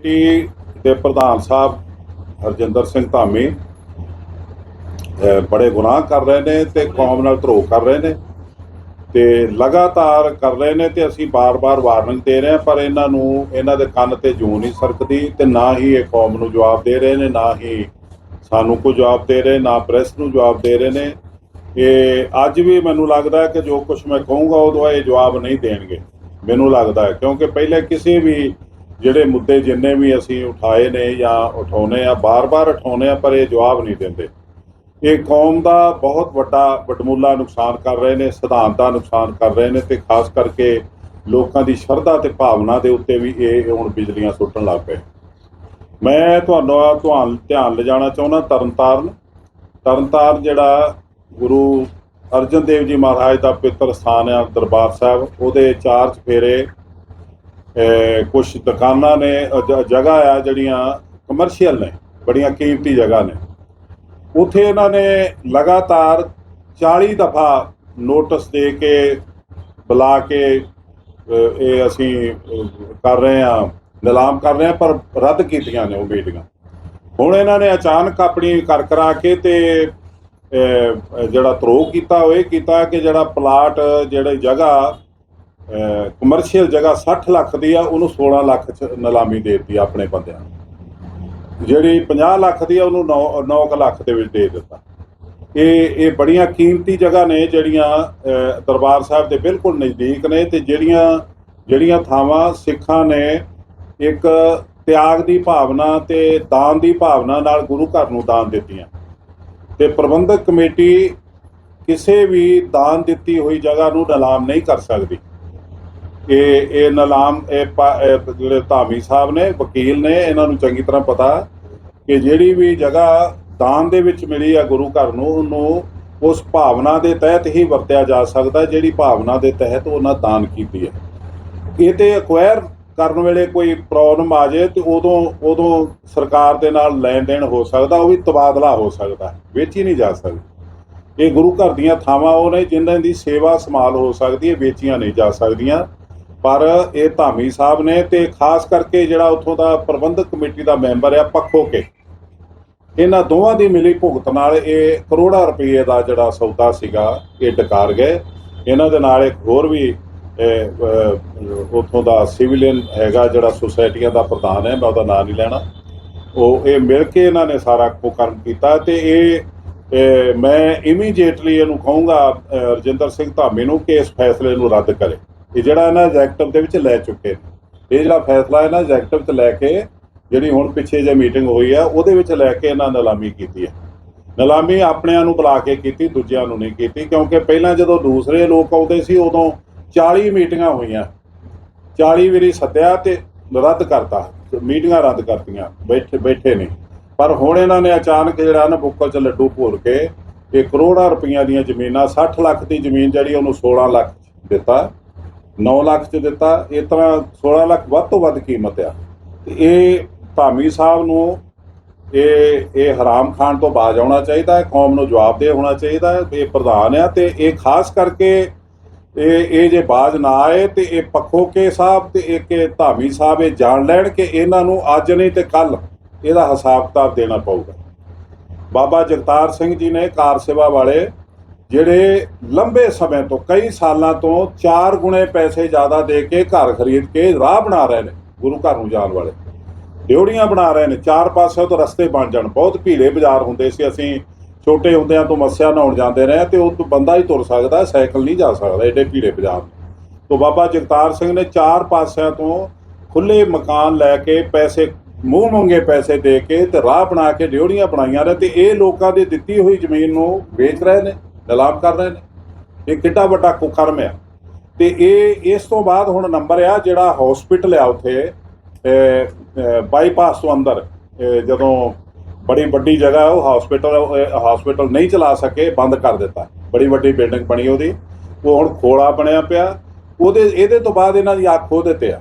Committee ਦੇ ਪ੍ਰਧਾਨ ਸਾਹਿਬ ਹਰਜਿੰਦਰ ਸਿੰਘ ਧਾਮੀ ਬੜੇ ਗੁਨਾਹ ਕਰ ਰਹੇ ਨੇ ਤੇ ਕੌਮ ਨਾਲ ਧਰੋ ਕਰ ਰਹੇ ਨੇ ਤੇ ਲਗਾਤਾਰ ਕਰ ਰਹੇ ਨੇ ਤੇ ਅਸੀਂ ਬਾਰ-ਬਾਰ ਵਾਰਨਿੰਗ ਦੇ ਰਹੇ ਹਾਂ, ਪਰ ਇਹਨਾਂ ਨੂੰ, ਇਹਨਾਂ ਦੇ ਕੰਨ ਤੇ ਜੂ ਨਹੀਂ ਸਰਕਦੀ ਤੇ ਨਾ ਹੀ ਇਹ ਕੌਮ ਨੂੰ ਜਵਾਬ ਦੇ ਰਹੇ ਨੇ, ਨਾ ਹੀ ਸਾਨੂੰ ਕੋਈ ਜਵਾਬ ਦੇ ਰਹੇ, ਨਾ ਪ੍ਰੈਸ ਨੂੰ ਜਵਾਬ ਦੇ ਰਹੇ ਨੇ। ਇਹ ਅੱਜ ਵੀ ਮੈਨੂੰ ਲੱਗਦਾ ਕਿ ਜੋ ਕੁਝ ਮੈਂ ਕਹੂੰਗਾ, ਉਦੋਂ ਇਹ ਜਵਾਬ ਨਹੀਂ ਦੇਣਗੇ। ਮੈਨੂੰ ਲੱਗਦਾ ਕਿਉਂਕਿ ਪਹਿਲੇ ਕਿਸੇ ਵੀ ਜਿਹੜੇ ਮੁੱਦੇ ਜਿੰਨੇ ਵੀ ਅਸੀਂ ਉਠਾਏ ਨੇ ਜਾਂ ਉਠਾਉਨੇ ਆ, ਬਾਰ-ਬਾਰ ਉਠਾਉਨੇ ਆ, ਪਰ ਇਹ ਜਵਾਬ ਨਹੀਂ ਦਿੰਦੇ। ਇਹ ਕੌਮ ਦਾ ਬਹੁਤ ਵੱਡਾ ਵਡਮੁੱਲਾ ਨੁਕਸਾਨ ਕਰ ਰਹੇ ਨੇ, ਸਿਧਾਂਤ ਦਾ ਨੁਕਸਾਨ ਕਰ ਰਹੇ ਨੇ ਤੇ ਖਾਸ ਕਰਕੇ ਲੋਕਾਂ ਦੀ ਸ਼ਰਧਾ ਤੇ ਭਾਵਨਾ ਦੇ ਉੱਤੇ ਵੀ ਇਹ ਹੁਣ ਬਿਜਲੀਆਂ ਸੁੱਟਣ ਲੱਗ ਪਏ। ਮੈਂ ਤੁਹਾਨੂੰ ਤੁਹਾਨੂੰ ਧਿਆਨ ਲਿਜਾਣਾ ਚਾਹੁੰਦਾ ਤਰਨਤਾਰਨ। ਤਰਨਤਾਰਨ ਜਿਹੜਾ ਗੁਰੂ ਅਰਜਨ ਦੇਵ ਜੀ ਮਹਾਰਾਜ ਦਾ ਪਵਿੱਤਰ ਸਥਾਨ ਆ ਦਰਬਾਰ ਸਾਹਿਬ, ਉਹਦੇ ਚਾਰ ਚਫੇਰੇ ਕੁਝ ਦੁਕਾਨਾਂ ਨੇ ਜਗ੍ਹਾ ਆ ਜਿਹੜੀਆਂ ਕਮਰਸ਼ੀਅਲ ਨੇ, ਬੜੀਆਂ ਕੀਮਤੀ ਜਗ੍ਹਾ ਨੇ। ਉਥੇ ਇਹਨਾਂ ਨੇ ਲਗਾਤਾਰ 40 ਦਫਾ ਨੋਟਿਸ ਦੇ ਕੇ, ਬੁਲਾ ਕੇ ਇਹ ਅਸੀਂ ਕਰ ਰਹੇ ਹਾਂ, ਨਿਲਾਮ ਕਰ ਰਹੇ ਹਾਂ, ਪਰ ਰੱਦ ਕੀਤੀਆਂ ਨੇ ਉਹ ਮੀਟਿੰਗਾਂ ਹੁਣ ਇਹਨਾਂ ਨੇ ਅਚਾਨਕ ਆਪਣੀ ਕਰ ਕਰਾ ਕੇ ਤੇ ਜਿਹੜਾ ਤਰੋਹ ਕੀਤਾ, ਉਹ ਇਹ ਕੀਤਾ ਕਿ ਜਿਹੜਾ ਪਲਾਟ ਜਿਹੜੇ ਜਗ੍ਹਾ ਕਮਰਸ਼ੀਅਲ ਜਗ੍ਹਾ 60 ਲੱਖ ਦੀ ਆ, ਉਹਨੂੰ 16 ਲੱਖ ਚ ਨਿਲਾਮੀ ਦੇ ਦਿੱਤੀ ਆਪਣੇ ਬੰਦਿਆਂ ਨੂੰ। ਜਿਹੜੀ 50 ਲੱਖ ਦੀ ਆ, ਉਹਨੂੰ 9 9 ਲੱਖ ਦੇ ਵਿੱਚ ਦੇ ਦਿੱਤਾ। ਇਹ ਇਹ ਬੜੀਆਂ ਕੀਮਤੀ ਜਗ੍ਹਾ ਨੇ, ਜਿਹੜੀਆਂ ਦਰਬਾਰ ਸਾਹਿਬ ਦੇ ਬਿਲਕੁਲ ਨਜ਼ਦੀਕ ਨੇ ਤੇ ਜਿਹੜੀਆਂ ਜਿਹੜੀਆਂ ਥਾਵਾਂ ਸਿੱਖਾਂ ਨੇ ਇੱਕ ਤਿਆਗ ਦੀ ਭਾਵਨਾ ਤੇ ਦਾਨ ਦੀ ਭਾਵਨਾ ਨਾਲ ਗੁਰੂ ਘਰ ਨੂੰ ਦਾਨ ਦਿੱਤੀਆਂ। ਤੇ ਪ੍ਰਬੰਧਕ ਕਮੇਟੀ ਕਿਸੇ ਵੀ ਦਾਨ ਦਿੱਤੀ ਹੋਈ ਜਗ੍ਹਾ ਨੂੰ ਨਿਲਾਮ ਨਹੀਂ ਕਰ ਸਕਦੀ। ਇਹ ਇਹ ਨਿਲਾਮ, ਇਹ ਪਾ- ਜਿਹੜੇ ਧਾਮੀ ਸਾਹਿਬ ਨੇ, ਵਕੀਲ ਨੇ, ਇਹਨਾਂ ਨੂੰ ਚੰਗੀ ਤਰ੍ਹਾਂ ਪਤਾ ਕਿ ਜਿਹੜੀ ਵੀ ਜਗ੍ਹਾ ਦਾਨ ਦੇ ਵਿੱਚ ਮਿਲੀ ਆ ਗੁਰੂ ਘਰ ਨੂੰ, ਉਹਨੂੰ ਉਸ ਭਾਵਨਾ ਦੇ ਤਹਿਤ ਹੀ ਵਰਤਿਆ ਜਾ ਸਕਦਾ, ਜਿਹੜੀ ਭਾਵਨਾ ਦੇ ਤਹਿਤ ਉਹਨਾਂ ਦਾਨ ਕੀਤੀ ਹੈ। ਇਹ ਤੇ ਅਕਵਾਇਰ ਕਰਨ ਵੇਲੇ ਕੋਈ ਪ੍ਰੋਬਲਮ ਆ ਜਾਏ ਤੇ ਉਦੋਂ ਉਦੋਂ ਸਰਕਾਰ ਦੇ ਨਾਲ ਲੈਣ ਦੇਣ ਹੋ ਸਕਦਾ, ਉਹ ਵੀ ਤਬਾਦਲਾ ਹੋ ਸਕਦਾ, ਵੇਚੀ ਨਹੀਂ ਜਾ ਸਕਦੀ। ਇਹ ਗੁਰੂ ਘਰ ਦੀਆਂ ਥਾਵਾਂ ਉਹ ਨੇ, ਜਿਨ੍ਹਾਂ ਦੀ ਸੇਵਾ ਸੰਭਾਲ ਹੋ ਸਕਦੀ ਹੈ, ਵੇਚੀਆਂ ਨਹੀਂ ਜਾ ਸਕਦੀਆਂ। ਪਰ ਇਹ ਧਾਮੀ ਸਾਹਿਬ ਨੇ ਤੇ ਖਾਸ ਕਰਕੇ ਜਿਹੜਾ ਉੱਥੋਂ ਦਾ ਪ੍ਰਬੰਧਕ ਕਮੇਟੀ ਦਾ ਮੈਂਬਰ ਆ ਪੱਖੋ ਕੇ, ਇਹਨਾਂ ਦੋਵਾਂ ਦੀ ਮਿਲੀ ਭੁਗਤ ਨਾਲ ਇਹ ਕਰੋੜਾਂ ਰੁਪਏ ਦਾ ਜਿਹੜਾ ਸੌਦਾ ਸੀਗਾ, ਇਹ ਡਕਾਰ ਗਏ। ਇਹਨਾਂ ਦੇ ਨਾਲ ਇੱਕ ਹੋਰ ਵੀ ਉੱਥੋਂ ਦਾ ਸਿਵਲੀਅਨ ਹੈਗਾ ਜਿਹੜਾ ਸੁਸਾਇਟੀਆਂ ਦਾ ਪ੍ਰਧਾਨ ਹੈ, ਮੈਂ ਉਹਦਾ ਨਾਮ ਨਹੀਂ ਲੈਣਾ। ਉਹ, ਇਹ ਮਿਲ ਕੇ ਇਹਨਾਂ ਨੇ ਸਾਰਾ ਕੁਕਰਮ ਕੀਤਾ ਤੇ ਇਹ ਮੈਂ ਇਮੀਡੀਏਟਲੀ ਇਹਨੂੰ ਕਹੂੰਗਾ ਰਜਿੰਦਰ ਸਿੰਘ ਧਾਮੀ ਨੂੰ ਕਿ ਇਸ ਫੈਸਲੇ ਨੂੰ ਰੱਦ ਕਰੇ। ਇਹ ਜਿਹੜਾ ਇਹਨਾਂ ਐਗਜ਼ੈਕਟਿਵ ਦੇ ਵਿੱਚ ਲੈ ਚੁੱਕੇ ਨੇ। ਇਹ ਜਿਹੜਾ ਫੈਸਲਾ ਇਹਨਾਂ ਐਗਜ਼ੈਕਟਿਵ ਚ ਲੈ ਕੇ ਜਿਹੜੀ ਹੁਣ ਪਿੱਛੇ ਜੇ ਮੀਟਿੰਗ ਹੋਈ ਆ, ਉਹਦੇ ਵਿੱਚ ਲੈ ਕੇ ਇਹਨਾਂ ਨਿਲਾਮੀ ਕੀਤੀ ਹੈ ਨਿਲਾਮੀ ਆਪਣਿਆਂ ਨੂੰ ਬੁਲਾ ਕੇ ਕੀਤੀ, ਦੂਜਿਆਂ ਨੂੰ ਨਹੀਂ ਕੀਤੀ, ਕਿਉਂਕਿ ਪਹਿਲਾਂ ਜਦੋਂ ਦੂਸਰੇ ਲੋਕ ਆਉਂਦੇ ਸੀ, ਉਦੋਂ 40 ਮੀਟਿੰਗਾਂ ਹੋਈਆਂ। 40 ਵਾਰੀ ਸੱਦਿਆ ਤੇ ਰੱਦ ਕਰਤਾ। ਮੀਟਿੰਗਾਂ ਰੱਦ ਕਰਤੀਆਂ, ਬੈਠੇ ਬੈਠੇ ਨੇ ਪਰ ਹੁਣ ਇਹਨਾਂ ਨੇ ਅਚਾਨਕ ਜਿਹੜਾ ਨਾ ਬੁੱਕਲ 'ਚ ਲੱਡੂ ਭੋਰ ਕੇ ਇਹ ਕਰੋੜਾਂ ਰੁਪਈਆ ਦੀਆਂ ਜ਼ਮੀਨਾਂ 60 ਲੱਖ ਦੀ ਜ਼ਮੀਨ ਜਿਹੜੀ ਉਹਨੂੰ 16 ਲੱਖ ਦਿੱਤਾ। 9 ਲੱਖ 'ਚ ਦਿੱਤਾ, ਇਸ ਤਰ੍ਹਾਂ 16 ਲੱਖ ਵੱਧ ਤੋਂ ਵੱਧ ਕੀਮਤ ਆ। ਤੇ ਇਹ ਧਾਮੀ ਸਾਹਿਬ ਨੂੰ ਇਹ ਇਹ ਹਰਾਮ ਖਾਨ ਤੋਂ ਬਾਜ ਆਉਣਾ ਚਾਹੀਦਾ ਹੈ ਕੌਮ ਨੂੰ ਜਵਾਬਦੇਹ ਹੋਣਾ ਚਾਹੀਦਾ ਹੈ ਇਹ ਪ੍ਰਧਾਨ ਆ ਤੇ ਇਹ ਖਾਸ ਕਰਕੇ ਇਹ ਇਹ ਜੇ ਬਾਜ ਨਾ ਆਏ ਤੇ ਇਹ ਪੱਖੋ ਕੇ ਸਾਹਿਬ ਤੇ ਇੱਕ ਇਹ ਧਾਮੀ ਸਾਹਿਬ ਇਹ ਜਾਣ ਲੈਣ ਕਿ ਇਹਨਾਂ ਨੂੰ ਅੱਜ ਨਹੀਂ ਤੇ ਕੱਲ ਇਹਦਾ ਹਿਸਾਬ ਕਿਤਾਬ ਦੇਣਾ ਪਊਗਾ। ਬਾਬਾ ਜਗਤਾਰ ਸਿੰਘ ਜੀ ਨੇ ਕਾਰ ਸੇਵਾ ਵਾਲੇ ਜਿਹੜੇ ਲੰਬੇ ਸਮੇਂ ਤੋਂ, ਕਈ ਸਾਲਾਂ ਤੋਂ 4 ਗੁਣੇ ਪੈਸੇ ਜ਼ਿਆਦਾ ਦੇ ਕੇ ਘਰ ਖਰੀਦ ਕੇ ਰਾਹ ਬਣਾ ਰਹੇ ਨੇ, ਗੁਰੂ ਘਰ ਨੂੰ ਜਾਣ ਵਾਲੇ। ਡਿਉੜੀਆਂ ਬਣਾ ਰਹੇ ਨੇ, ਚਾਰ ਪਾਸੇ ਤੋਂ ਰਸਤੇ ਬਣ ਜਾਣ। ਬਹੁਤ ਭੀੜੇ ਬਾਜ਼ਾਰ ਹੁੰਦੇ ਸੀ, ਅਸੀਂ ਛੋਟੇ ਹੁੰਦਿਆਂ ਤੋਂ ਮੱਸਿਆ ਨਹਾਉਣ ਜਾਂਦੇ ਰਹੇ ਤੇ ਉਹ ਬੰਦਾ ਹੀ ਤੁਰ ਸਕਦਾ, ਸਾਈਕਲ ਨਹੀਂ ਜਾ ਸਕਦਾ, ਏਡੇ ਭੀੜੇ ਬਾਜ਼ਾਰ ਤੋਂ ਬਾਬਾ ਜਗਤਾਰ ਸਿੰਘ ਨੇ ਚਾਰ ਪਾਸਿਆਂ ਤੋਂ ਖੁੱਲੇ ਮਕਾਨ ਲੈ ਕੇ ਪੈਸੇ, ਮੂੰਹ ਮੰਗੇ ਪੈਸੇ ਦੇ ਕੇ ਤੇ ਰਾਹ ਬਣਾ ਕੇ ਡਿਉੜੀਆਂ ਬਣਾਈਆਂ ਨੇ ਤੇ ਇਹ ਲੋਕਾਂ ਦੀ ਦਿੱਤੀ ਹੋਈ ਜ਼ਮੀਨ ਨੂੰ ਵੇਚ ਰਹੇ ਨੇ। ਨਿਲਾਮ ਕਰ ਰਹੇ ਨੇ। ਇਹ ਕਿੱਡਾ ਵੱਡਾ ਕੁਕਰਮ ਆ। ਤੇ ਇਹ, ਇਸ ਤੋਂ ਬਾਅਦ ਹੁਣ ਨੰਬਰ ਆ ਜਿਹੜਾ ਹਸਪੀਟਲ ਆ ਉੱਥੇ ਬਾਈਪਾਸ ਤੋਂ ਅੰਦਰ ਜਦੋਂ ਬੜੀ ਵੱਡੀ ਜਗ੍ਹਾ ਉਹ ਹਸਪੀਟਲ ਹਸਪੀਟਲ ਨਹੀਂ ਚਲਾ ਸਕੇ, ਬੰਦ ਕਰ ਦਿੱਤਾ। ਬੜੀ ਵੱਡੀ ਬਿਲਡਿੰਗ ਬਣੀ ਉਹਦੀ। ਉਹ ਹੁਣ ਖੋਲਾ ਬਣਿਆ ਪਿਆ। ਉਹਦੇ, ਇਹਦੇ ਤੋਂ ਬਾਅਦ ਇਹਨਾਂ ਦੀ ਅੱਖ ਉਹਦੇ ਦਿੱਤੇ ਆ।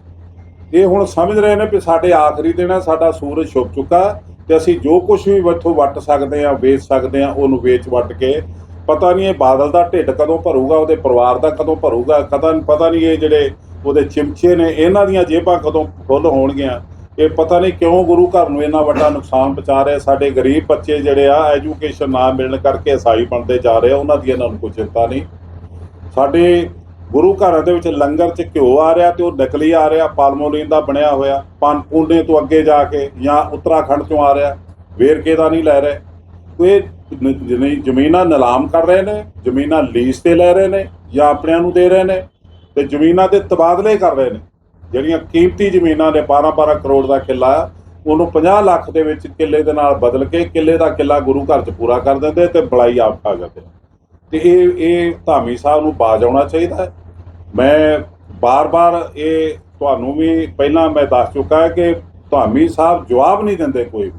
ਇਹ ਹੁਣ ਸਮਝ ਰਹੇ ਨੇ ਕਿ ਸਾਡੇ ਆਖਰੀ ਦਿਨ ਆ, ਸਾਡਾ ਸੂਰਜ ਛੁਪ ਚੁੱਕਾ। ਤੇ ਅਸੀਂ ਜੋ ਕੁਝ ਵੀ ਇੱਥੋਂ ਵੱਟ ਸਕਦੇ ਆ, ਵੇਚ ਸਕਦੇ ਆ, ਉਹਨੂੰ ਵੇਚ ਵੱਟ ਕੇ ਪਤਾ ਨਹੀਂ ਇਹ ਬਾਦਲ ਦਾ ਢਿੱਡ ਕਦੋਂ ਭਰੂਗਾ, ਉਹਦੇ ਪਰਿਵਾਰ ਦਾ ਕਦੋਂ ਭਰੂਗਾ, ਕਦਾਂ ਪਤਾ ਨਹੀਂ ਇਹ ਜਿਹੜੇ ਉਹਦੇ ਚਿਮਚੇ ਨੇ, ਇਹਨਾਂ ਦੀਆਂ ਜੇਬਾਂ ਕਦੋਂ ਫੁੱਲ ਹੋਣਗੀਆਂ। ਇਹ ਪਤਾ ਨਹੀਂ ਕਿਉਂ ਗੁਰੂ ਘਰ ਨੂੰ ਇੰਨਾ ਵੱਡਾ ਨੁਕਸਾਨ ਪਹੁੰਚਾ ਰਹੇ, ਸਾਡੇ ਗਰੀਬ ਬੱਚੇ ਜਿਹੜੇ ਆ ਐਜੂਕੇਸ਼ਨ ਨਾ ਮਿਲਣ ਕਰਕੇ ਈਸਾਈ ਬਣਦੇ ਜਾ ਰਹੇ ਉਹਨਾਂ ਦੀ ਇਹਨਾਂ ਨੂੰ ਕੋਈ ਚਿੰਤਾ ਨਹੀਂ। ਸਾਡੇ ਗੁਰੂ ਘਰਾਂ ਦੇ ਵਿੱਚ ਲੰਗਰ 'ਚ ਘਿਓ ਆ ਰਿਹਾ ਤੇ ਉਹ ਨਕਲੀ ਆ ਰਿਹਾ, ਪਾਲਮੋਲੀਨ ਦਾ ਬਣਿਆ ਹੋਇਆ ਪਨ ਪੂਨੇ ਤੋਂ ਅੱਗੇ ਜਾ ਕੇ ਜਾਂ ਉੱਤਰਾਖੰਡ ਤੋਂ ਆ ਰਿਹਾ, ਵੇਰਕੇ ਦਾ ਨਹੀਂ ਲੈ ਰਹੇ। ਇਹ ਨ- ਜ਼ਮੀਨਾਂ ਨਿਲਾਮ ਕਰ ਰਹੇ ਨੇ, ਜ਼ਮੀਨਾਂ ਲੀਜ਼ ਤੇ ਲੈ ਰਹੇ ਨੇ ਜਾਂ ਆਪਣਿਆਂ ਨੂੰ ਦੇ ਰਹੇ ਨੇ ਤੇ ਜ਼ਮੀਨਾਂ ਦੇ ਤਬਾਦਲੇ ਕਰ ਰਹੇ ਨੇ। ਜਿਹੜੀਆਂ ਕੀਮਤੀ ਜ਼ਮੀਨਾਂ ਨੇ 12-12 ਕਰੋੜ ਦਾ ਕਿੱਲਾ ਆ ਉਹਨੂੰ 50 ਲੱਖ ਦੇ ਵਿੱਚ ਕਿੱਲੇ ਦੇ ਨਾਲ ਬਦਲ ਕੇ ਕਿੱਲੇ ਦਾ ਕਿੱਲਾ ਗੁਰੂ ਘਰ 'ਚ ਪੂਰਾ ਕਰ ਦਿੰਦੇ ਤੇ ਬੜਾਈ ਆਪ ਖਾ ਜਾਂਦੇ ਤੇ ਇਹ ਇਹ ਧਾਮੀ ਸਾਹਿਬ ਨੂੰ ਬਾਜ ਆਉਣਾ ਚਾਹੀਦਾ ਮੈਂ ਬਾਰ-ਬਾਰ ਇਹ ਤੁਹਾਨੂੰ ਵੀ ਪਹਿਲਾਂ ਮੈਂ ਦੱਸ ਚੁੱਕਾ ਕਿ ਧਾਮੀ ਸਾਹਿਬ ਜਵਾਬ ਨਹੀਂ ਦਿੰਦੇ ਕੋਈ ਵੀ।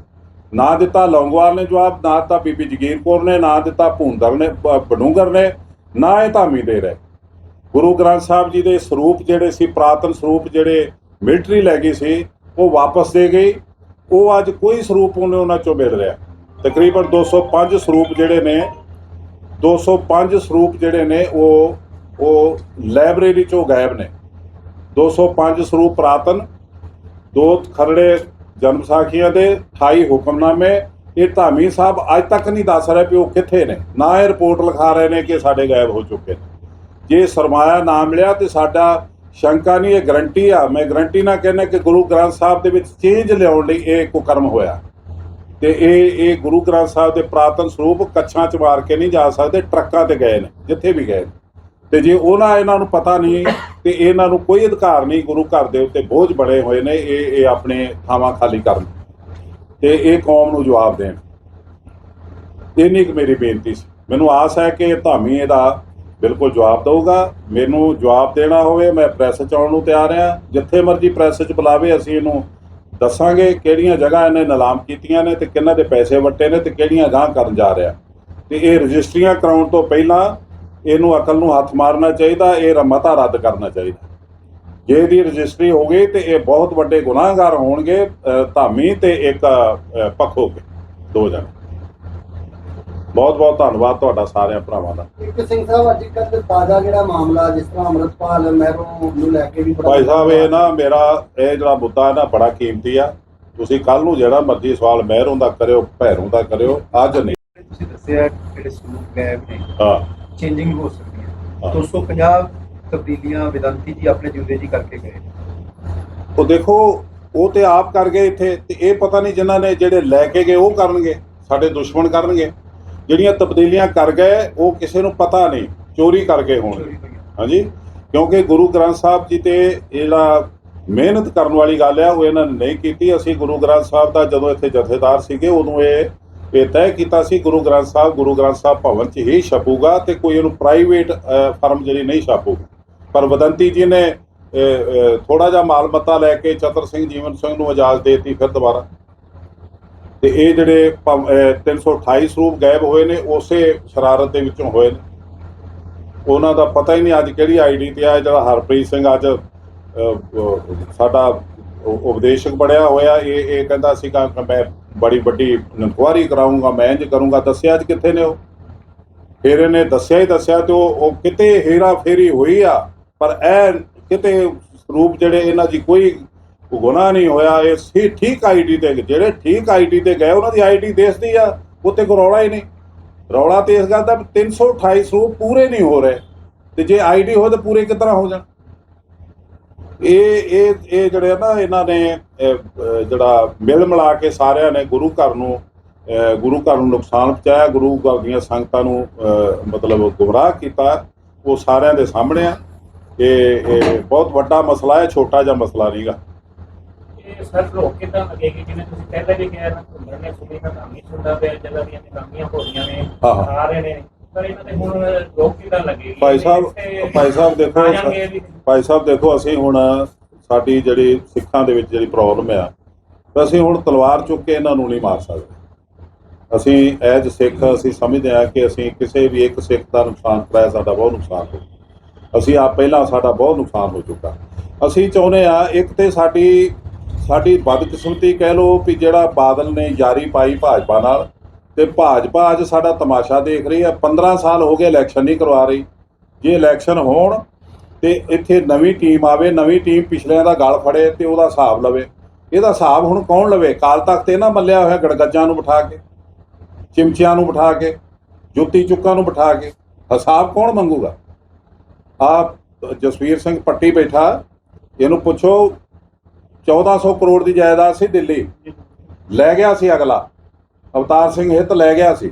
ਨਾ ਦਿੱਤਾ, ਲੌਂਗਵਾਲ ਨੇ ਜਵਾਬ, ਨਾ ਦਿੱਤਾ ਬੀਬੀ ਜਗੀਰ ਕੌਰ ਨੇ, ਨਾ ਦਿੱਤਾ ਭੂੰਦਲ ਨੇ ਬਡੂੰਗਰ ਨੇ, ਨਾ ਇਹ ਧਾਮੀ ਦੇ ਰਹੇ ਗੁਰੂ ਗ੍ਰੰਥ ਸਾਹਿਬ ਜੀ ਦੇ ਸਰੂਪ ਜਿਹੜੇ ਸੀ, ਪ੍ਰਾਤਨ ਸਰੂਪ ਜਿਹੜੇ ਮਿਲਟਰੀ ਲੈ ਗਈ ਸੀ, ਉਹ ਵਾਪਸ ਦੇ ਗਈ। ਉਹ ਅੱਜ ਕੋਈ ਸਰੂਪ ਉਹਨੇ ਉਹਨਾਂ ਚੋਂ ਮਿਲ ਰਿਹਾ ਤਕਰੀਬਨ 205 ਸਰੂਪ ਜਿਹੜੇ ਨੇ 205 ਸਰੂਪ ਜਿਹੜੇ ਨੇ, ਉਹ ਉਹ ਲਾਇਬ੍ਰੇਰੀ ਚੋਂ ਗਾਇਬ ਨੇ। 205 ਸਰੂਪ ਪ੍ਰਾਤਨ, ਦੋ ਖਰੜੇ ਜਨਮ ਸਾਖੀਆਂ ਦੇ 28 ਹੁਕਮਨਾਮੇ, ਇਹ ਧਾਮੀ ਸਾਹਿਬ ਅੱਜ ਤੱਕ ਨਹੀਂ ਦੱਸ ਰਹੇ ਵੀ ਉਹ ਕਿੱਥੇ ਨੇ। ਨਾ ਇਹ ਰਿਪੋਰਟ ਲਿਖਾ ਰਹੇ ਨੇ ਕਿ ਸਾਡੇ ਗਾਇਬ ਹੋ ਚੁੱਕੇ ਨੇ। ਜੇ ਸਰਮਾਇਆ ਨਾ ਮਿਲਿਆ ਤੇ ਸਾਡਾ ਸ਼ੰਕਾ ਨਹੀਂ, ਇਹ ਗਰੰਟੀ ਆ। ਮੈਂ ਗਰੰਟੀ ਨਾ ਕਹਿੰਦਾ ਕਿ ਗੁਰੂ ਗ੍ਰੰਥ ਸਾਹਿਬ ਦੇ ਵਿੱਚ ਚੇਂਜ ਲਿਆਉਣ ਲਈ ਇਹ ਕੁਕਰਮ ਹੋਇਆ। ਤੇ ਇਹ ਇਹ ਗੁਰੂ ਗ੍ਰੰਥ ਸਾਹਿਬ ਦੇ ਪ੍ਰਾਤਨ ਸਰੂਪ ਕੱਛਾਂ ਚ ਮਾਰ ਕੇ ਨਹੀਂ ਜਾ ਸਕਦੇ, ਟਰੱਕਾਂ ਤੇ ਗਏ ਨੇ, ਜਿੱਥੇ ਵੀ ਗਏ ਨੇ। ਤੇ ਜੇ ਉਹਨਾਂ ਇਹਨਾਂ ਨੂੰ ਪਤਾ ਨਹੀਂ ਤੇ ਇਹਨਾਂ ਨੂੰ ਕੋਈ ਅਧਿਕਾਰ ਨਹੀਂ, ਗੁਰੂ ਘਰ ਦੇ ਉੱਤੇ ਬੋਝ ਬਣੇ ਹੋਏ ਨੇ, ਇਹ ਇਹ ਆਪਣੇ ਥਾਵਾਂ ਖਾਲੀ ਕਰਨ। ਤੇ ਇਹ ਕੌਮ ਨੂੰ ਜਵਾਬ ਦੇਣ। ਇੰਨੀ ਕੁ ਮੇਰੀ ਬੇਨਤੀ ਸੀ। ਮੈਨੂੰ ਆਸ ਹੈ ਕਿ ਧਾਮੀ ਇਹਦਾ ਬਿਲਕੁਲ ਜਵਾਬ ਦਊਗਾ। ਮੈਨੂੰ ਜਵਾਬ ਦੇਣਾ ਹੋਵੇ, ਮੈਂ ਪ੍ਰੈਸ ਚ ਆਉਣ ਨੂੰ ਤਿਆਰ ਹਾਂ। ਜਿੱਥੇ ਮਰਜ਼ੀ ਪ੍ਰੈਸ ਚ ਬੁਲਾਵੇ, ਅਸੀਂ ਇਹਨੂੰ ਦੱਸਾਂਗੇ ਕਿਹੜੀਆਂ ਜਗ੍ਹਾ ਇਹਨੇ ਨਿਲਾਮ ਕੀਤੀਆਂ ਨੇ ਤੇ ਕਿੰਨਾਂ ਦੇ ਪੈਸੇ ਵੱਟੇ ਨੇ ਤੇ ਕਿਹੜੀਆਂ ਗਾਂਹ ਕਰਨ ਜਾ ਰਿਹਾ। ਤੇ ਇਹ ਰਜਿਸਟਰੀਆਂ ਕਰਾਉਣ ਤੋਂ ਪਹਿਲਾਂ ਇਹਨੂੰ ਅਕਲ ਨੂੰ ਹੱਥ ਮਾਰਨਾ ਚਾਹੀਦਾ ਇਹ ਰਮਤਾ ਰੱਦ ਕਰਨਾ ਚਾਹੀਦਾ। ਜੇ ਇਹਦੀ ਰਜਿਸਟਰੀ ਹੋ ਗਈ ਤੇ ਇਹ ਬਹੁਤ ਵੱਡੇ ਗੁਨਾਹਗਾਰ ਹੋਣਗੇ ਧਾਮੀ ਤੇ ਇੱਕ ਪੱਖੋ ਕੇ ਦੋ ਜਣੇ। ਬਹੁਤ ਬਹੁਤ ਧੰਨਵਾਦ ਤੁਹਾਡਾ ਸਾਰਿਆਂ ਭਰਾਵਾਂ ਦਾ। ਇੱਕ ਸਿੰਘ ਸਾਹਿਬ ਅੱਜ ਕੱਲ੍ਹ ਤਾਜ਼ਾ ਜਿਹੜਾ ਮਾਮਲਾ ਜਿਸ ਤਰ੍ਹਾਂ ਅੰਮ੍ਰਿਤਪਾਲ ਮਹਿਰੋਂ ਨੂੰ ਲੈ ਕੇ ਵੀ ਭਾਈ ਸਾਹਿਬ ਇਹ ਨਾ ਮੇਰਾ ਇਹ ਜਿਹੜਾ ਮੁੱਦਾ ਹੈ ਨਾ ਬੜਾ ਕੀਮਤੀ ਆ। ਤੁਸੀਂ ਕੱਲ ਨੂੰ ਜਿਹੜਾ ਮਰਜ਼ੀ ਸਵਾਲ ਮਹਿਰੋਂ ਦਾ ਕਰਿਓ ਭੈਰੋਂ ਦਾ ਕਰਿਓ ਅੱਜ ਨਹੀਂ। ਤੁਸੀਂ ਦੱਸਿਆ ਜਿਹੜੇ ਸਰੂਪ ਗਾਇਬ ਨੇ? ਹਾਂ। ਚੇਂਜਿੰਗ ਹੋ ਸਕਦੀਆਂ। ਹਾਂ। 250 ਤਬਦੀਲੀਆਂ ਵਿਦੰਤੀ ਜੀ ਆਪਣੇ ਜਿਉਂਦੇ ਜੀ ਕਰਕੇ ਗਏ ਉਹ ਦੇਖੋ ਉਹ ਤੇ ਆਪ ਕਰ ਗਏ ਇੱਥੇ ਤੇ ਇਹ ਪਤਾ ਨਹੀਂ ਜਿਨ੍ਹਾਂ ਨੇ ਜਿਹੜੇ ਲੈ ਕੇ ਗਏ ਉਹ ਕਰਨਗੇ ਸਾਡੇ ਦੁਸ਼ਮਣ ਕਰਨਗੇ। ਜਿਹੜੀਆਂ ਤਬਦੀਲੀਆਂ ਕਰ ਗਏ ਉਹ ਕਿਸੇ ਨੂੰ ਪਤਾ ਨਹੀਂ ਚੋਰੀ ਕਰ ਗਏ ਹੋਣਗੇ। ਹਾਂਜੀ? ਕਿਉਂਕਿ ਗੁਰੂ ਗ੍ਰੰਥ ਸਾਹਿਬ ਜੀ ਤੇ ਇਹ ਜਿਹੜਾ ਮਿਹਨਤ ਕਰਨ ਵਾਲੀ ਗੱਲ ਆ ਉਹ ਇਹਨਾਂ ਨੇ ਨਹੀਂ ਕੀਤੀ। ਅਸੀਂ ਗੁਰੂ ਗ੍ਰੰਥ ਸਾਹਿਬ ਦਾ ਜਦੋਂ ਇੱਥੇ ਜਥੇਦਾਰ ਸੀਗੇ ਉਦੋਂ ਇਹ ਇਹ ਤੈਅ ਕੀਤਾ ਸੀ ਗੁਰੂ ਗ੍ਰੰਥ ਸਾਹਿਬ, ਗੁਰੂ ਗ੍ਰੰਥ ਸਾਹਿਬ ਭਵਨ 'ਚ ਹੀ ਛਪੂਗਾ ਤੇ ਕੋਈ ਇਹਨੂੰ ਪ੍ਰਾਈਵੇਟ ਫਰਮ ਜਿਹੜੀ ਨਹੀਂ ਛਾਪੂਗੀ। ਪਰ ਵਦੰਤੀ ਜੀ ਨੇ ਥੋੜਾ ਜਿਹਾ ਮਾਲ ਮੱਤਾ ਲੈ ਕੇ ਚਤਰ ਸਿੰਘ, ਜੀਵਨ ਸਿੰਘ ਨੂੰ ਇਜਾਜ਼ਤ ਦੇ ਦਿੱਤੀ ਫਿਰ ਦੁਬਾਰਾ। ਤੇ ਇਹ ਜਿਹੜੇ ਭਵ- ਅਹ 328 ਸਰੂਪ ਗਾਇਬ ਹੋਏ ਨੇ, ਉਸੇ ਸ਼ਰਾਰਤ ਦੇ ਵਿੱਚੋਂ ਹੋਏ ਨੇ। ਉਹਨਾਂ ਦਾ ਪਤਾ ਹੀ ਨਹੀਂ ਅੱਜ ਕਿਹੜੀ ਆਈਡੀ ਤੇ ਆ, ਜਿਹੜਾ ਹਰਪ੍ਰੀਤ ਸਿੰਘ ਅੱਜ ਸਾਡਾ ਉਪਦੇਸ਼ਕ ਬਣਿਆ ਹੋਇਆ, ਇਹ ਇਹ ਕਹਿੰਦਾ ਸੀਗਾ ਮੈਂ ਬੜੀ ਵੱਡੀ ਇਨਕੁਆਰੀ ਕਰਾਉਂਗਾ ਮੈਂ ਇੰਜ ਕਰੂੰਗਾ, ਦੱਸਿਆ ਅੱਜ ਕਿੱਥੇ ਨੇ ਉਹ? ਫਿਰ ਇਹਨੇ ਦੱਸਿਆ ਹੀ ਦੱਸਿਆ ਤੇ ਉਹ ਉਹ ਕਿਤੇ ਹੇਰਾ ਫੇਰੀ ਹੋਈ ਆ, ਪਰ ਇਹ ਕਿਤੇ ਸਰੂਪ ਜਿਹੜੇ ਇਹਨਾਂ ਦੀ ਕੋਈ ਗੁਨਾਹ ਨਹੀਂ ਹੋਇਆ, ਇਹ ਸੀ ਠੀਕ ਆਈਡੀ ਤੇ, ਜਿਹੜੇ ਠੀਕ ਆਈਡੀ ਤੇ ਗਏ, ਉਹਨਾਂ ਦੀ ਆਈਡੀ ਦੇਸਦੀ ਆ ਉੱਤੇ ਕੋਈ ਰੌਲਾ ਹੀ ਨਹੀਂ। ਰੌਲਾ ਤੇ ਇਸ ਗੱਲ ਦਾ ਵੀ 328 ਸਰੂਪ ਪੂਰੇ ਨਹੀਂ ਹੋ ਰਹੇ, ਤੇ ਜੇ ਆਈਡੀ ਹੋ ਤਾਂ ਪੂਰੇ ਕਿਸ ਹੋ ਜਾਣ? ਇਹ ਇਹ ਇਹ ਜਿਹੜੇ ਆ ਨਾ ਇਹਨਾਂ ਨੇ ਜਿਹੜਾ ਮਿਲ ਮਿਲਾ ਕੇ ਸਾਰਿਆਂ ਨੇ ਗੁਰੂ ਘਰ ਨੂੰ ਗੁਰੂ ਘਰ ਨੂੰ ਨੁਕਸਾਨ ਪਹੁੰਚਾਇਆ ਗੁਰੂ ਘਰ ਦੀਆਂ ਸੰਗਤਾਂ ਨੂੰ ਮਤਲਬ ਗੁੰਮਰਾਹ ਕੀਤਾ ਉਹ ਸਾਰਿਆਂ ਦੇ ਸਾਹਮਣੇ ਆ। ਇਹ ਇਹ ਬਹੁਤ ਵੱਡਾ ਮਸਲਾ ਹੈ ਛੋਟਾ ਜਿਹਾ ਮਸਲਾ ਨਹੀਂਗਾ। ਇਹ ਸਰ ਰੋਕ ਕਿੱਦਾਂ ਲੱਗੇਗੀ ਜਿਵੇਂ ਤੁਸੀਂ ਪਹਿਲੇ ਵੀ ਕਿਹਾ ਨਾ ਘੁੰਮਣ ਨੇ ਸੁਣੀ ਨਾ ਕਾਮੀ ਸੁਣਦਾ ਪਿਆ ਜਗ੍ਹਾ ਦੀਆਂ ਕਾਮੀਆਂ ਹੋ ਰਹੀਆਂ ਨੇ ਰਹੇ ਨੇ। ਇਹਨਾਂ ਹੁਣ ਕਿੱਦਾਂ ਭਾਈ ਸਾਹਿਬ ਭਾਈ ਸਾਹਿਬ ਦੇਖੋ ਆ ਭਾਈ ਸਾਹਿਬ ਦੇਖੋ ਅਸੀਂ ਹੁਣ ਸਾਡੀ ਜਿਹੜੀ ਸਿੱਖਾਂ ਦੇ ਵਿੱਚ ਜਿਹੜੀ ਪ੍ਰੋਬਲਮ ਆ ਅਸੀਂ ਹੁਣ ਤਲਵਾਰ ਚੁੱਕ ਕੇ ਇਹਨਾਂ ਨੂੰ ਨਹੀਂ ਮਾਰ ਸਕਦੇ। ਅਸੀਂ ਐਜ ਸਿੱਖ ਅਸੀਂ ਸਮਝਦੇ ਹਾਂ ਕਿ ਅਸੀਂ ਕਿਸੇ ਵੀ ਇੱਕ ਸਿੱਖ ਦਾ ਨੁਕਸਾਨ ਕਰਾਇਆ ਸਾਡਾ ਬਹੁਤ ਨੁਕਸਾਨ ਹੋ ਅਸੀਂ ਆਪ ਪਹਿਲਾਂ ਸਾਡਾ ਬਹੁਤ ਨੁਕਸਾਨ ਹੋ ਚੁੱਕਾ। ਅਸੀਂ ਚਾਹੁੰਦੇ ਆ ਇੱਕ ਤੇ ਸਾਡੀ ਸਾਡੀ ਬਦਕਿਸਮਤੀ ਕਹਿ ਲਓ ਵੀ ਜਿਹੜਾ ਬਾਦਲ ਨੇ ਯਾਰੀ ਪਾਈ ਭਾਜਪਾ ਨਾਲ ਤੇ ਭਾਜਪਾ ਅੱਜ ਸਾਡਾ ਤਮਾਸ਼ਾ ਦੇਖ ਰਹੀ ਹੈ 15 ਸਾਲ ਹੋ ਗਏ ਇਲੈਕਸ਼ਨ ਨਹੀਂ ਕਰਵਾ ਰਹੀ। ਜੇ ਇਲੈਕਸ਼ਨ ਹੋਣ ਤੇ ਇੱਥੇ ਨਵੀਂ ਟੀਮ ਆਵੇ, ਨਵੀਂ ਟੀਮ ਪਿਛਲਿਆਂ ਦਾ ਗਲ ਫੜੇ ਤੇ ਉਹਦਾ ਹਿਸਾਬ ਲਵੇ। ਇਹਦਾ ਹਿਸਾਬ ਹੁਣ ਕੌਣ ਲਵੇ? ਕਾਲ ਤਖਤ ਇਹ ਨਾ ਮੱਲਿਆ ਹੋਇਆ ਗੜਗੱਜਾਂ ਨੂੰ ਬਿਠਾ ਕੇ, ਚਿਮਚਿਆਂ ਨੂੰ ਬਿਠਾ ਕੇ, ਜੁੱਤੀ ਚੁੱਕਾਂ ਨੂੰ ਬਿਠਾ ਕੇ। ਹਿਸਾਬ ਕੌਣ ਮੰਗੂਗਾ? ਆਪ ਜਸਵੀਰ ਸਿੰਘ ਪੱਟੀ ਬੈਠਾ। ਇਹਨੂੰ ਪੁੱਛੋ 1400 ਕਰੋੜ ਦੀ ਜਾਇਦਾਦ ਸੀ ਦਿੱਲੀ। ਲੈ ਗਿਆ ਸੀ ਅਗਲਾ। ਅਵਤਾਰ ਸਿੰਘ ਹਿੱਤ ਲੈ ਗਿਆ ਸੀ।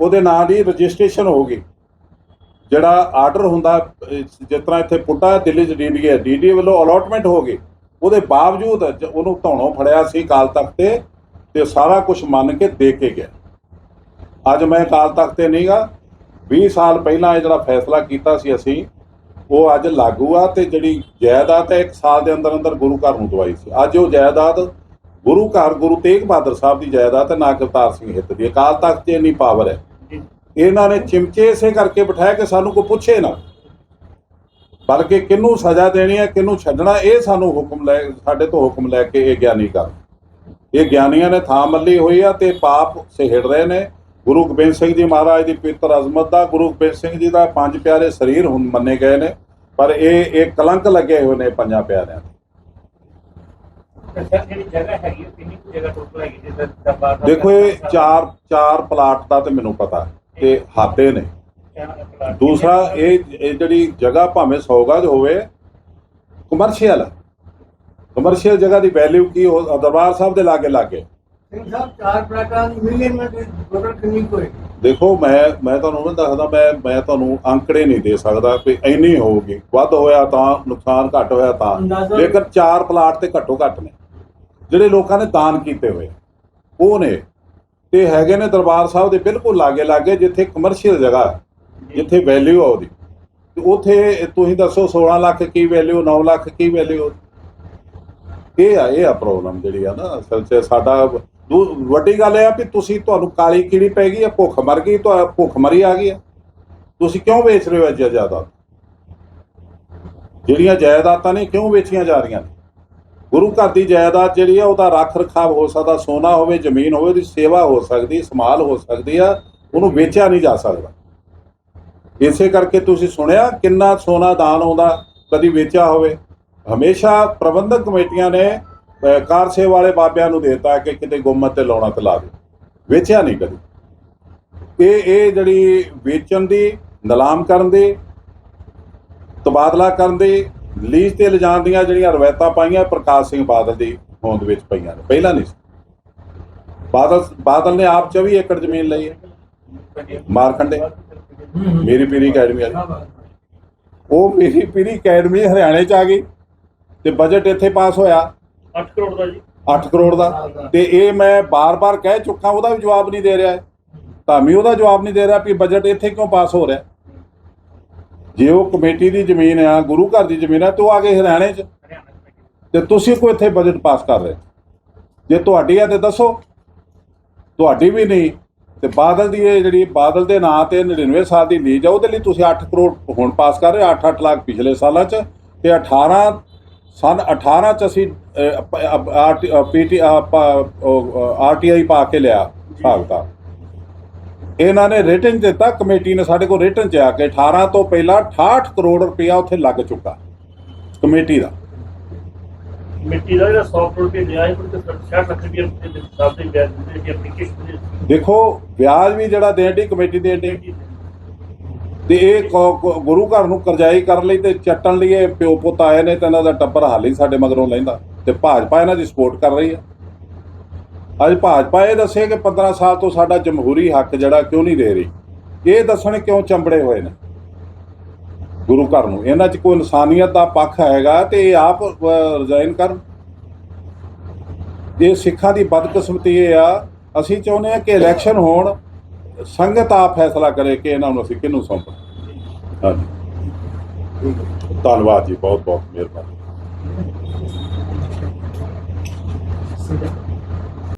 ਉਹਦੇ ਨਾਂ ਦੀ ਰਜਿਸਟ੍ਰੇਸ਼ਨ ਹੋ ਗਈ। ਜਿਹੜਾ ਆਰਡਰ ਹੁੰਦਾ, ਜਿਸ ਤਰ੍ਹਾਂ ਇੱਥੇ ਪੁੱਟਾ ਦਿੱਲੀ ਚ ਡੀਡੀ ਹੈ ਡੀਡੀ ਵੱਲੋਂ ਅਲੋਟਮੈਂਟ ਹੋ ਗਈ। ਉਹਦੇ ਬਾਵਜੂਦ ਜ- ਉਹਨੂੰ ਧੌਣੋਂ ਫੜਿਆ ਸੀ ਕਾਲ ਤਖਤ ਤੇ ਤੇ ਸਾਰਾ ਕੁਝ ਮੰਨ ਕੇ ਦੇ ਕੇ ਗਿਆ। ਅੱਜ ਮੈਂ ਕਾਲ ਤਖਤ ਤੇ ਨਹੀਂਗਾ 20 ਸਾਲ ਪਹਿਲਾਂ ਇਹ ਜਿਹੜਾ ਫੈਸਲਾ ਕੀਤਾ ਸੀ ਅਸੀਂ, ਉਹ ਅੱਜ ਲਾਗੂ ਆ ਤੇ ਜਿਹੜੀ ਜਾਇਦਾਦ ਹੈ, ਇੱਕ ਸਾਲ ਦੇ ਅੰਦਰ ਅੰਦਰ ਗੁਰੂ ਘਰ ਨੂੰ ਦਵਾਈ ਸੀ। ਅੱਜ ਉਹ ਜਾਇਦਾਦ ਗੁਰੂ ਘਰ ਗੁਰੂ ਤੇਗ ਬਹਾਦਰ ਸਾਹਿਬ ਦੀ ਜਾਇਦਾਦ ਹੈ ਨਾ ਕਿ ਅਵਤਾਰ ਸਿੰਘ ਹਿੱਤ ਦੀ। ਅਕਾਲ ਤਖਤ 'ਚ ਇੰਨੀ ਪਾਵਰ ਹੈ। ਇਹਨਾਂ ਨੇ ਚਿਮਚੇ ਇਸੇ ਕਰਕੇ ਬਿਠਾਇਆ ਕਿ ਸਾਨੂੰ ਕੋਈ ਪੁੱਛੇ ਨਾ। ਬਲਕਿ ਕਿਹਨੂੰ ਸਜ਼ਾ ਦੇਣੀ ਹੈ ਕਿਹਨੂੰ ਛੱਡਣਾ ਇਹ ਸਾਨੂੰ ਹੁਕਮ ਲੈ ਸਾਡੇ ਤੋਂ ਹੁਕਮ ਲੈ ਕੇ ਇਹ ਗਿਆਨੀ ਕਰ ਇਹ ਗਿਆਨੀਆਂ ਨੇ ਥਾਂ ਮੱਲੀ ਹੋਈ ਆ ਤੇ ਪਾਪ ਸਿਹੜ ਰਹੇ ਨੇ। ਗੁਰੂ ਗੋਬਿੰਦ ਸਿੰਘ ਜੀ ਮਹਾਰਾਜ ਦੀ ਪਵਿੱਤਰ ਅਜ਼ਮਤ ਦਾ ਗੁਰੂ ਗੋਬਿੰਦ ਸਿੰਘ ਜੀ ਦਾ ਪੰਜ ਪਿਆਰੇ ਸਰੀਰ ਹੁਣ ਮੰਨੇ ਗਏ ਨੇ। ਪਰ ਇਹ ਇਹ ਕਲੰਕ ਲੱਗੇ ਹੋਏ ਨੇ ਪੰਜਾਂ ਪਿਆਰਿਆਂ ਤੇ। ਦੇਖੋ ਇਹ ਚਾਰ ਚਾਰ ਪਲਾਟ ਦਾ ਤੇ ਮੈਨੂੰ ਪਤਾ ਤੇ ਹਾਤੇ ਨੇ। ਦੂਸਰਾ ਇਹ ਇਹ ਜਿਹੜੀ ਜਗ੍ਹਾ ਭਾਵੇਂ 100 ਗਜ ਹੋਵੇ ਕਮਰਸ਼ੀਅਲ ਕਮਰਸ਼ੀਅਲ ਜਗ੍ਹਾ ਦੀ ਵੈਲਿਊ ਕੀ ਹੋ ਦਰਬਾਰ ਸਾਹਿਬ ਦੇ ਲਾਗੇ ਲਾਗੇ। ਸਿੰਘ ਸਾਹਿਬ ਚਾਰ ਪਲਾਟਾਂ ਦੀ ਮਿਲੀਅਨ ਵਿੱਚ ਟੋਟਲ ਕਿੰਨੀ ਕੁ ਹੋਏਗੀ ਦੇਖੋ ਮੈਂ ਮੈਂ ਤੁਹਾਨੂੰ ਉਹ ਦੱਸਦਾ ਮੈਂ ਮੈਂ ਤੁਹਾਨੂੰ ਅੰਕੜੇ ਨਹੀਂ ਦੇ ਸਕਦਾ ਕਿ ਇੰਨੀ ਹੋਊਗੀ। ਵੱਧ ਹੋਇਆ ਤਾਂ ਨੁਕਸਾਨ ਘੱਟ ਹੋਇਆ ਤਾਂ। ਲੇਕਿਨ ਚਾਰ ਪਲਾਟ ਤੇ ਘੱਟੋ ਘੱਟ ਨੇ। ਜਿਹੜੇ ਲੋਕਾਂ ਨੇ ਦਾਨ ਕੀਤੇ ਹੋਏ ਉਹ ਨੇ ਤੇ ਹੈਗੇ ਨੇ ਦਰਬਾਰ ਸਾਹਿਬ ਦੇ ਬਿਲਕੁਲ ਲਾਗੇ ਲਾਗੇ, ਜਿੱਥੇ ਕਮਰਸ਼ੀਅਲ ਜਗ੍ਹਾ ਜਿੱਥੇ ਵੈਲਿਊ ਆ ਉਹਦੀ। ਤੇ ਉਥੇ ਤੁਸੀਂ ਦੱਸੋ 16 ਲੱਖ ਕੀ ਵੈਲਿਊ 9 ਲੱਖ ਕੀ ਵੈਲਿਊ ਇਹ ਆ ਇਹ ਆ ਪ੍ਰੋਬਲਮ ਜਿਹੜੀ ਆ ਨਾ, ਅਸਲ 'ਚ ਸਾਡਾ ਦੂ- ਵੱਡੀ ਗੱਲ ਇਹ ਆ ਵੀ ਤੁਸੀਂ ਤੁਹਾਨੂੰ ਕਾਲੀ ਕੀੜੀ ਪੈ ਗਈ ਆ, ਭੁੱਖ ਮਰ ਗਈ ਤਾਂ ਭੁੱਖ ਮਰੀ ਆ ਗਈ ਆ। ਤੁਸੀਂ ਕਿਉਂ ਵੇਚ ਰਹੇ ਹੋ ਅੱਜ ਜਾਇਦਾਦ ਜਿਹੜੀਆਂ ਜਾਇਦਾਦਾਂ ਨੇ ਕਿਉਂ ਵੇਚੀਆਂ ਜਾ ਰਹੀਆਂ ਨੇ? ਗੁਰੂ ਘਰ ਦੀ ਜਾਇਦਾਦ ਜਿਹੜੀ ਆ ਉਹਦਾ ਰੱਖ ਰਖਾਵ ਹੋ ਸਕਦਾ ਸੋਨਾ ਹੋਵੇ ਜ਼ਮੀਨ ਹੋਵੇ ਉਹਦੀ ਸੇਵਾ ਹੋ ਸਕਦੀ ਸੰਭਾਲ ਹੋ ਸਕਦੀ ਆ ਉਹਨੂੰ ਵੇਚਿਆ ਨਹੀਂ ਜਾ ਸਕਦਾ। ਇਸੇ ਕਰਕੇ ਤੁਸੀਂ ਸੁਣਿਆ ਕਿੰਨਾ ਸੋਨਾ ਦਾਨ ਆਉਂਦਾ ਕਦੀ ਵੇਚਿਆ ਹੋਵੇ। ਹਮੇਸ਼ਾ ਪ੍ਰਬੰਧਕ ਕਮੇਟੀਆਂ ਨੇ ਅਹ, ਕਾਰ ਸੇਵਾ ਵਾਲੇ ਬਾਬਿਆਂ ਨੂੰ ਦੇਤਾ ਕਿ ਕਿਤੇ ਗੁੰਮਤ ਤੇ ਲਾਉਣਾ ਤੇ ਲਾ ਦੇ ਵੇਚਿਆ ਨਹੀਂ ਕਦੀ। ਇਹ ਇਹ ਜਿਹੜੀ ਵੇਚਣ ਦੀ ਨਿਲਾਮ ਕਰਨ ਦੀ ਤਬਾਦਲਾ ਕਰਨ ਦੀ ਲੀਜ਼ ਤੇ ਲਿਜਾਣ ਦੀਆਂ ਜਿਹੜੀਆਂ ਰਵਾਇਤਾਂ ਪਾਈਆਂ ਪ੍ਰਕਾਸ਼ ਸਿੰਘ ਬਾਦਲ ਦੀ ਹੋਂਦ ਵਿੱਚ ਪਈਆਂ ਨੇ। ਪਹਿਲਾਂ ਨਹੀਂ ਸੀ। ਬਾਦਲ ਬਾਦਲ ਨੇ ਆਪ 24 ਏਕੜ ਜ਼ਮੀਨ ਲਈ ਹੈ। ਮਾਰਕੰਡੇ ਮੇਰੀ ਪੀਰੀ ਅਕੈਡਮੀ ਵਾਲੀ। ਉਹ ਮੇਰੀ ਪੀਰੀ ਅਕੈਡਮੀ ਹਰਿਆਣੇ ਚ ਆ ਗਈ ਤੇ ਬਜਟ ਇੱਥੇ ਪਾਸ ਹੋਇਆ। 8 ਕਰੋੜ ਦਾ ਜੀ। 8 ਕਰੋੜ ਦਾ। ਤੇ ਇਹ ਮੈਂ ਬਾਰ-ਬਾਰ ਕਹਿ ਚੁੱਕਾ ਉਹਦਾ ਵੀ ਜਵਾਬ ਨਹੀਂ ਦੇ ਰਿਹਾ। ਧਾਮੀ ਉਹਦਾ ਜਵਾਬ ਨਹੀਂ ਦੇ ਰਿਹਾ ਵੀ ਬਜਟ ਇੱਥੇ ਕਿਉਂ ਪਾਸ ਹੋ ਰਿਹਾ। ਜੇ ਉਹ ਕਮੇਟੀ ਦੀ ਜ਼ਮੀਨ ਆ, ਗੁਰੂ ਘਰ ਦੀ ਜ਼ਮੀਨ ਆ, ਤੇ ਉਹ ਆ ਗਏ ਹਰਿਆਣੇ 'ਚ। ਹਰਿਆਣਾ ਤੇ ਤੁਸੀਂ ਕੋਈ ਇੱਥੇ ਬਜਟ ਪਾਸ ਕਰ ਰਹੇ ਜੇ ਤੁਹਾਡੀ ਆ ਤੇ ਦੱਸੋ। ਤੁਹਾਡੀ ਵੀ ਨਹੀਂ, ਤੇ ਬਾਦਲ ਦੀ ਇਹ ਜਿਹੜੀ, ਬਾਦਲ ਦੇ ਨਾਂ ਤੇ 99 ਸਾਲ ਦੀ ਲੀਜ਼ ਆ, ਉਹਦੇ ਲਈ ਤੁਸੀਂ 8 ਕਰੋੜ ਹੁਣ ਪਾਸ ਕਰ ਰਹੇ 8-8 ਲੱਖ ਪਿਛਲੇ ਸਾਲਾਂ 'ਚ। ਤੇ 18 ਸਨ 18 'ਚ ਅਸੀਂ ਪੀਟੀ ਆਰਟੀਆਈ ਪਾ ਕੇ ਲਿਆ ਹਿਸਾਬ ਦਾ ਇਹਨਾਂ ਨੇ ਰਿਟਨ ਦਿੱਤਾ ਕਮੇਟੀ ਨੇ ਸਾਡੇ ਕੋਲ ਰਿਟਨ ਚ ਆ ਕੇ 18 ਤੋਂ ਪਹਿਲਾਂ 68 ਕਰੋੜ ਰੁਪਇਆ ਉੱਥੇ ਲੱਗ ਚੁੱਕਾ ਕਮੇਟੀ ਦਾ। ਮਿੱਟੀ ਦਾ ਜਿਹੜਾ 100 ਕਰੋੜ ਰੁਪਏ ਲਿਆ ਹੈ ਉਹ ਤੇ 60 ਲੱਖ ਰੁਪਏ ਦੇ ਹਿਸਾਬ ਦੇ ਵਿਆਜ ਦੇ ਦੀ ਐਪਲੀਕੇਸ਼ਨ ਦੇ ਦੇਖੋ ਵਿਆਜ ਵੀ ਜਿਹੜਾ ਦੇਣ ਦੀ ਕਮੇਟੀ ਦੇਣ ਦੀ ਤੇ ਇਹ ਗੁਰੂ ਘਰ ਨੂੰ ਕਰਜ਼ਾਈ ਕਰਨ ਲਈ ਤੇ ਚੱਟਣ ਲਈ ਇਹ ਪਿਓ ਪੁੱਤ ਆਏ ਨੇ ਤੇ ਇਹਨਾਂ ਦਾ ਟੱਬਰ ਹਾਲੀ ਸਾਡੇ ਮਗਰੋਂ ਲੈਂਦਾ ਤੇ ਭਾਜਪਾ ਇਹਨਾਂ ਦੀ ਸਪੋਰਟ ਕਰ ਰਹੀ ਹੈ। ਅੱਜ ਭਾਜਪਾ ਇਹ ਦੱਸੇ ਕਿ 15 ਸਾਲ ਤੋਂ ਸਾਡਾ ਜਮਹੂਰੀ ਹੱਕ ਜਿਹੜਾ ਕਿਉਂ ਨਹੀਂ ਦੇ ਰਹੀ? ਇਹ ਦੱਸਣ ਕਿਉਂ ਚੰਬੜੇ ਹੋਏ ਨੇ? ਗੁਰੂ ਘਰ ਨੂੰ। ਇਹਨਾਂ 'ਚ ਕੋਈ ਇਨਸਾਨੀਅਤ ਦਾ ਪੱਖ ਹੈਗਾ ਤੇ ਇਹ ਆਪ ਰਿਜ਼ਾਈਨ ਕਰਨ। ਇਹ ਸਿੱਖਾਂ ਦੀ ਬਦਕਿਸਮਤੀ ਇਹ ਆ। ਅਸੀਂ ਚਾਹੁੰਦੇ ਆ ਕਿ ਇਲੈਕਸ਼ਨ ਹੋਣ, ਸੰਗਤ ਆਪ ਫੈਸਲਾ ਕਰੇ ਕਿ ਇਹਨਾਂ ਨੂੰ ਅਸੀਂ ਕਿਹਨੂੰ ਸੌਂਪਣਾ। ਹਾਂਜੀ। ਧੰਨਵਾਦ ਜੀ। ਬਹੁਤ ਬਹੁਤ ਮਿਹਰਬਾਨੀ